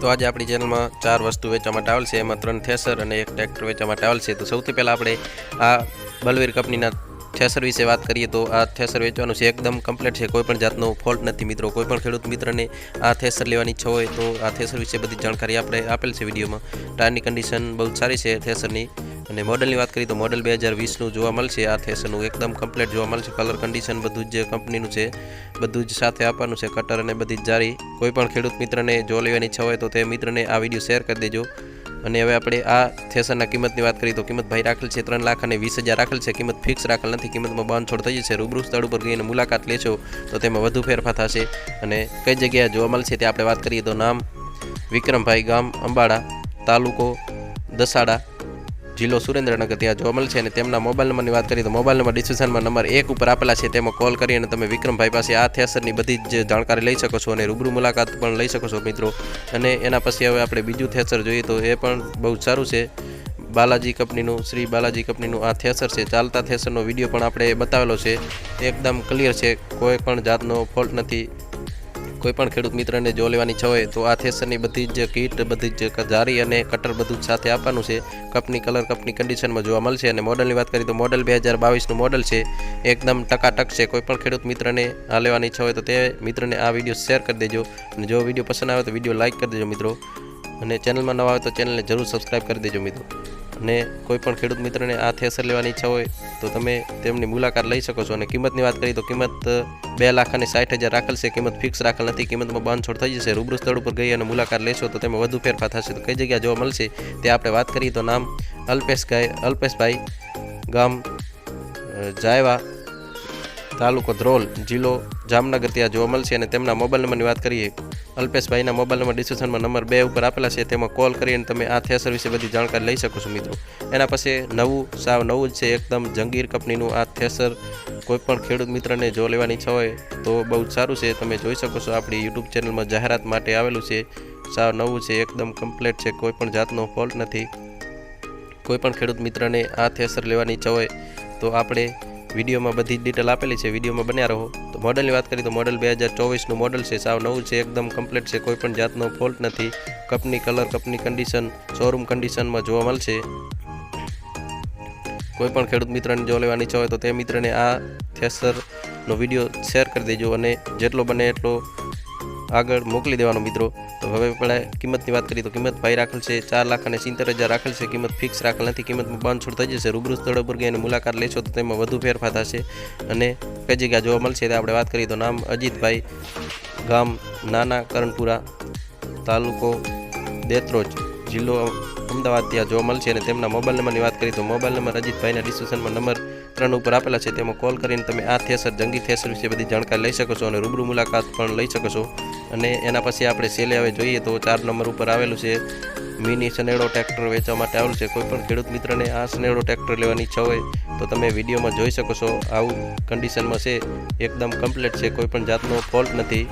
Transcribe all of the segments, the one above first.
તો આજે આપણી ચેનલમાં ચાર વસ્તુ વેચવા માટે આવેલ છે. એમાં ત્રણ થેસર અને એક ટ્રેક્ટર વેચવા માટે આવેલ છે. તો સૌથી પહેલાં આપણે આ બલવીર કંપનીના થેસર વિશે વાત કરીએ તો આ થેસર વેચવાનું છે. એકદમ કમ્પ્લીટ છે. કોઈ પણ જાતનો ફોલ્ટ નથી મિત્રો. કોઈ પણ ખેડૂત મિત્રને આ થેસર લેવાની ઈચ્છા હોય તો આ થેસર વિશે બધી જાણકારી આપણે આપેલ છે વિડીયોમાં. ટાયરની કન્ડિશન બહુ સારી છે. થેસરની અને મોડલની વાત કરીએ તો મોડલ બે હજાર વીસનું જોવા મળશે. આ થેસરનું એકદમ કમ્પ્લીટ જોવા મળશે. કલર કન્ડિશન બધું જ કંપનીનું છે, બધું જ સાથે આપવાનું છે. કટર અને બધી જ જારી કોઈ પણ ખેડૂત મિત્રને જો લેવાની ઈચ્છા હોય તો તે મિત્રને આ વીડિયો શેર કરી દેજો. અને હવે આપણે આ થેસરના કિંમતની વાત કરીએ તો કિંમત ભાઈ રાખેલ છે ત્રણ લાખ અને વીસ હજાર રાખેલ છે. કિંમત ફિક્સ રાખેલ નથી. કિંમતમાં બાંધછોડ થઈ જશે. રૂબરૂ સ્થળ ઉપર ગઈને મુલાકાત લેશો તો તેમાં વધુ ફેરફાર થશે. અને કઈ જગ્યાએ જોવા મળશે તે આપણે વાત કરીએ તો નામ વિક્રમભાઈ ગામ અંબાડા તાલુકો દસાડા. જિલ્લો સુરેન્દ્રનગર ત્યાં જોવા મળશે અને તેમના મોબાઈલ નંબરની વાત કરીએ તો મોબાઈલ નંબર ડિસ્ક્રિપ્શનમાં નંબર એક ઉપર આપેલા છે. તેમાં કોલ કરી અને તમે વિક્રમભાઈ પાસે આ થેસરની બધી જ જાણકારી લઈ શકો છો અને રૂબરૂ મુલાકાત પણ લઈ શકો છો મિત્રો. અને એના પછી હવે આપણે બીજું થેસર જોઈએ તો એ પણ બહુ જ સારું છે. બાલાજી કંપનીનું, શ્રી બાલાજી કંપનીનું આ થેસર છે. ચાલતા થેસરનો વીડિયો પણ આપણે બતાવેલો છે. એકદમ ક્લિયર છે. કોઈ પણ જાતનો ફોલ્ટ નથી. કોઈ પણ ખેડૂત મિત્રને જો લેવાની ઈચ્છા હોય તો આ થેસરની બધી જ કીટ, બધી જ જારી અને કટર બધું જ સાથે આપવાનું છે. કપની કલર, કપની કન્ડિશનમાં જોવા મળશે અને મોડલની વાત કરીએ તો મોડલ બે હજાર બાવીસનું મોડલ છે. એકદમ ટકાટક છે. કોઈ પણ ખેડૂત મિત્રને આ લેવાની ઈચ્છા હોય તો તે મિત્રને આ વીડિયો શેર કરી દેજો. અને જો વીડિયો પસંદ આવે તો વીડિયો લાઇક કરી દેજો મિત્રો. અને ચેનલમાં નવા આવે તો ચેનલને જરૂર સબસ્ક્રાઇબ કરી દેજો મિત્રો. અને કોઈ પણ ખેડૂત મિત્રને આ થેસર લેવાની ઈચ્છા હોય તો તમે તેમની મુલાકાત લઈ શકો છો. અને કિંમતની વાત કરીએ તો કિંમત બે લાખ અને સાઠ હજાર રાખેલ છે. કિંમત ફિક્સ રાખેલ નથી. કિંમતમાં બાંધછોડ થઈ જશે. રૂબરૂ સ્થળ ઉપર ગઈ અને મુલાકાત લેશો તો તેમાં વધુ ફેરફાર થશે. તો કઈ જગ્યા જોવા મળશે તે આપણે વાત કરીએ. તો નામ અલ્પેશભાઈ અલ્પેશભાઈ ગામ જાયવા તાલુકો ધ્રોલ જિલ્લો જામનગર. ત્યાં જોવા મળશે અને તેમના મોબાઈલ નંબરની વાત કરીએ અલ્પેશભાઈના મોબાઈલ નંબર ડિસ્ક્રિપ્શનમાં નંબર બે ઉપર આપેલા છે, તેમાં કોલ કરીને તમે આ થેસર વિશે બધી જાણકારી લઈ શકો છો મિત્રો. એના પછી નવું, સાવ નવું જ છે, એકદમ જંગીર કંપનીનું આ થેસર કોઈપણ ખેડૂત મિત્રને જો લેવાની ઈચ્છા હોય તો બહુ જ સારું છે, તમે જોઈ શકો છો આપણી યુટ્યુબ ચેનલમાં જાહેરાત માટે આવેલું છે. સાવ નવું છે, એકદમ કમ્પ્લીટ છે, કોઈપણ જાતનો ફોલ્ટ નથી. કોઈપણ ખેડૂત મિત્રને આ થેસર લેવાની ઈચ્છા હોય તો આપણે વિડીયોમાં બધી ડિટેલ આપેલી છે, વિડીયોમાં બન્યા રહો. તો મોડલની વાત કરીએ તો મોડલ બે હજાર ચોવીસનું મોડલ છે, સાવ નવું છે, એકદમ કમ્પ્લીટ છે, કોઈ પણ જાતનો ફોલ્ટ નથી. કપની કલર કપની કન્ડિશન શોરૂમ કન્ડિશનમાં જોવા મળશે. કોઈ પણ ખેડૂત મિત્રને જો લેવાની ઈચ્છા હોય તો તે મિત્રને આ થેસરનો વીડિયો શેર કરી દેજો અને જેટલો બને એટલો આગળ મોકલી દેવાનો મિત્રો. તો હવે આપણે કિંમતની વાત કરીએ તો કિંમત ભાઈ રાખેલ છે ચાર લાખ અને સિત્તેર હજાર રાખેલ છે. કિંમત ફિક્સ રાખેલ નથી. કિંમતમાં બાંધછોડ થઈ જશે. રૂબરૂ સ્થળ ઉપર ગઈને મુલાકાત લેશો તો તેમાં વધુ ફેરફાર થશે. અને કઈ જગ્યા જોવા મળશે તે આપણે વાત કરીએ તો નામ અજીતભાઈ ગામ, નાના કરણપુરા તાલુકો દેત્રોજ, જિલ્લો અમદાવાદ ત્યાં જોવા મળશે અને તેમના મોબાઈલ નંબરની વાત કરીએ તો મોબાઈલ નંબર અજીતભાઈના ડિસ્ક્રિપ્શનમાં નંબર ત્રણ ઉપર આપેલા છે. તેમાં કોલ કરીને તમે આ થેસર, જંગી થેસર વિશે બધી જાણકારી લઈ શકો છો અને રૂબરૂ મુલાકાત પણ લઈ શકો છો. અને એના પછી આપણે સેલે હવે જોઈએ તો ચાર નંબર ઉપર આવેલું છે, મિની સનેડો ટ્રેક્ટર વેચવા માટે આવેલું છે. કોઈ પણ ખેડૂત મિત્રને આ સનેડો ટ્રેક્ટર લેવાની ઈચ્છા હોય તો તમે વિડીયોમાં જોઈ શકો છો. આવું કન્ડિશનમાં છે, એકદમ કમ્પ્લીટ છે. કોઈપણ જાતનો ફોલ્ટ નથી.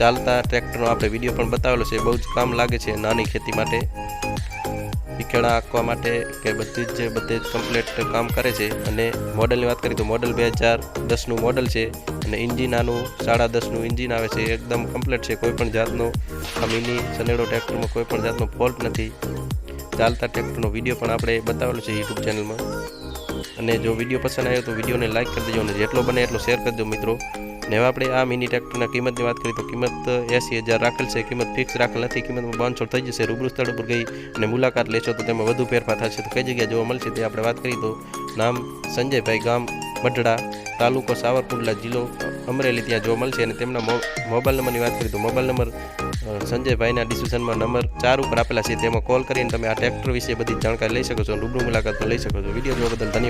ચાલતા ટ્રેક્ટરનો આપણે વીડિયો પણ બતાવેલો છે. બહુ જ કામ લાગે છે નાની ખેતી માટે. પીખેડા આંકવા માટે કે બધી જ બધે જ કમ્પ્લીટ કામ કરે છે અને મોડલની વાત કરીએ તો મોડલ બે હજાર દસનું મોડલ છે અને ઇન્જિન આનું સાડા દસનું ઇન્જિન આવે છે, એકદમ કમ્પ્લીટ છે કોઈ પણ જાતનો આ મિની સનેડો ટ્રેક્ટરમાં કોઈ પણ જાતનો ફોલ્ટ નથી. ચાલતા ટ્રેક્ટરનો વીડિયો પણ આપણે બતાવેલો છે યુટ્યુબ ચેનલમાં અને જો વીડિયો પસંદ આવ્યો તો વિડીયોને લાઇક કરી દેજો અને જેટલો બને એટલો શેર કરી દો મિત્રો. ને આપણે આ મિની ટ્રેક્ટરના કિંમતની વાત કરીએ તો કિંમત એંસી હજાર રાખેલ છે. કિંમત ફિક્સ રાખેલ નથી. કિંમતમાં બાંધછોડ થઈ જશે. રૂબરૂ સ્થળ ઉપર ગઈ અને મુલાકાત લેશો તો તેમાં વધુ ફેરફાર થશે. તો કઈ જગ્યાએ જોવા મળશે તે આપણે વાત કરીએ તો નામ સંજયભાઈ ગામ મઢડા તાલુકો સાવરકુંડલા જિલ્લો અમરેલી. ત્યાં જોવા મળશે અને તેમના મોબાઈલ નંબરની વાત કરીએ તો મોબાઈલ નંબર સંજયભાઈના ડિસ્ક્રિપ્શનમાં નંબર ચાર ઉપર આપેલા છે. તેમાં કોલ કરીને તમે આ ટ્રેક્ટર વિશે બધી જાણકારી લઈ શકો છો રૂબરૂ મુલાકાત લઈ શકો છો. વીડિયો જોવા બદલ ધન્યવાદ.